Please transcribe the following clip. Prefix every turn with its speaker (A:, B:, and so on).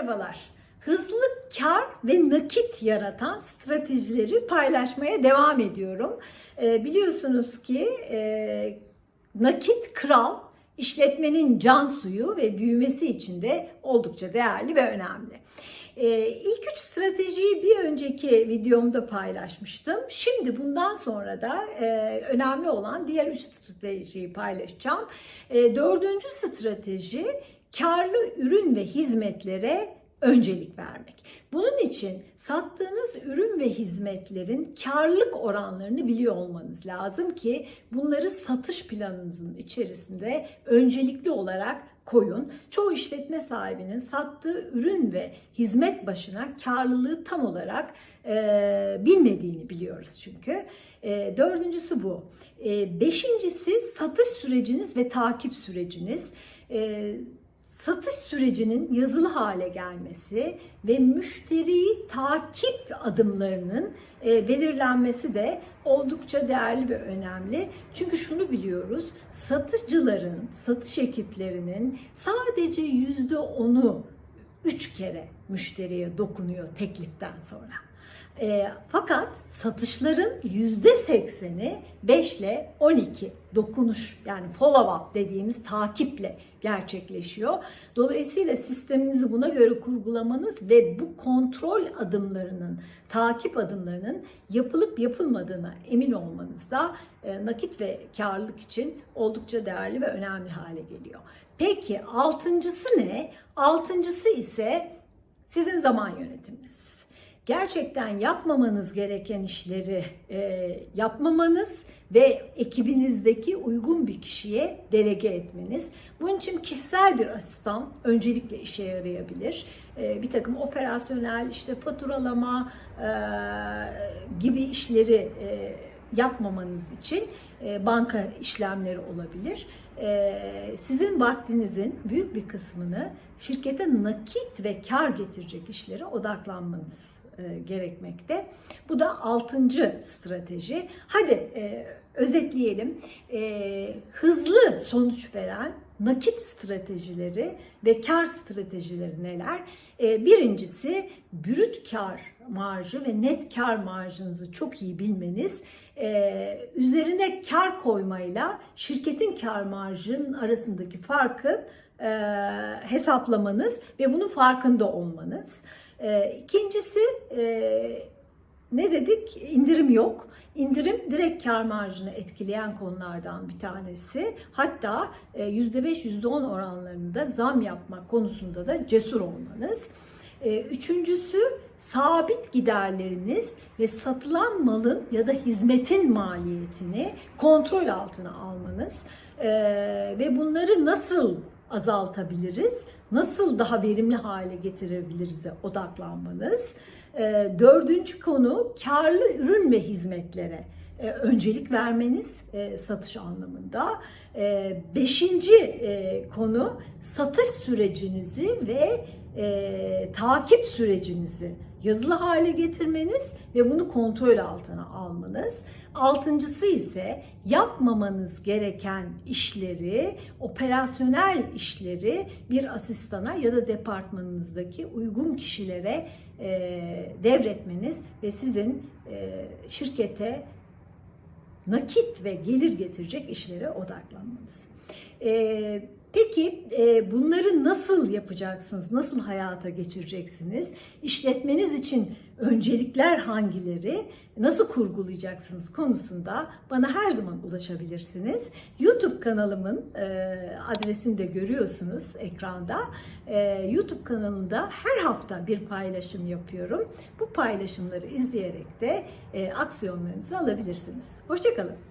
A: Merhabalar. Hızlı kar ve nakit yaratan stratejileri paylaşmaya devam ediyorum. Ee, biliyorsunuz ki e, nakit kral işletmenin can suyu ve büyümesi için de oldukça değerli ve önemli. Ee, ilk üç stratejiyi bir önceki videomda paylaşmıştım. Şimdi bundan sonra da e, önemli olan diğer üç stratejiyi paylaşacağım. E, dördüncü strateji karlı ürün ve hizmetlere öncelik vermek. Bunun için sattığınız ürün ve hizmetlerin karlılık oranlarını biliyor olmanız lazım ki bunları satış planınızın içerisinde öncelikli olarak koyun. Çoğu işletme sahibinin sattığı ürün ve hizmet başına karlılığı tam olarak e, bilmediğini biliyoruz çünkü. E, dördüncüsü bu. E, beşincisi satış süreciniz ve takip süreciniz. E, satış sürecinin yazılı hale gelmesi ve müşteriyi takip adımlarının e, belirlenmesi de oldukça değerli ve önemli. Çünkü şunu biliyoruz, satıcıların, satış ekiplerinin sadece yüzde onu üç kere müşteriye dokunuyor tekliften sonra. E, fakat satışların yüzde sekseni 5 ile 12 dokunuş yani follow up dediğimiz takiple gerçekleşiyor. Dolayısıyla sisteminizi buna göre kurgulamanız ve bu kontrol adımlarının, takip adımlarının yapılıp yapılmadığına emin olmanız da e, nakit ve karlılık için oldukça değerli ve önemli hale geliyor. Peki altıncısı ne? Altıncısı ise sizin zaman yönetiminiz gerçekten yapmamanız gereken işleri e, yapmamanız ve ekibinizdeki uygun bir kişiye delege etmeniz. Bunun için kişisel bir asistan öncelikle işe yarayabilir. E, bir takım operasyonel işte faturalama e, gibi işleri e, yapmamanız için e, banka işlemleri olabilir. E, sizin vaktinizin büyük bir kısmını şirkete nakit ve kar getirecek işlere odaklanmanız gerekmekte. Bu da altıncı strateji. Hadi e, özetleyelim. E, hızlı sonuç veren nakit stratejileri ve kar stratejileri neler? E, birincisi brüt kar marjı ve net kar marjınızı çok iyi bilmeniz. E, üzerine kar koymayla şirketin kar marjının arasındaki farkı e, hesaplamanız ve bunun farkında olmanız. E, ikincisi e, ne dedik? İndirim yok. İndirim direkt kar marjını etkileyen konulardan bir tanesi. Hatta %5 %10 oranlarında zam yapmak konusunda da cesur olmanız. Üçüncüsü sabit giderleriniz ve satılan malın ya da hizmetin maliyetini kontrol altına almanız ve bunları nasıl azaltabiliriz? Nasıl daha verimli hale getirebiliriz'e odaklanmanız. E, dördüncü konu karlı ürün ve hizmetlere e, öncelik vermeniz e, satış anlamında. Beşinci konu satış sürecinizi ve takip sürecinizi yazılı hale getirmeniz ve bunu kontrol altına almanız. Altıncısı ise yapmamanız gereken işleri, operasyonel işleri bir asistana ya da departmanınızdaki uygun kişilere e, devretmeniz ve sizin e, şirkete nakit ve gelir getirecek işlere odaklanmanız. E, Peki e, bunları nasıl yapacaksınız? Nasıl hayata geçireceksiniz? İşletmeniz için öncelikler hangileri? Nasıl kurgulayacaksınız konusunda bana her zaman ulaşabilirsiniz. YouTube kanalımın e, adresini de görüyorsunuz ekranda. E, YouTube kanalında her hafta bir paylaşım yapıyorum. Bu paylaşımları izleyerek de e, aksiyonlarınızı alabilirsiniz. Hoşçakalın.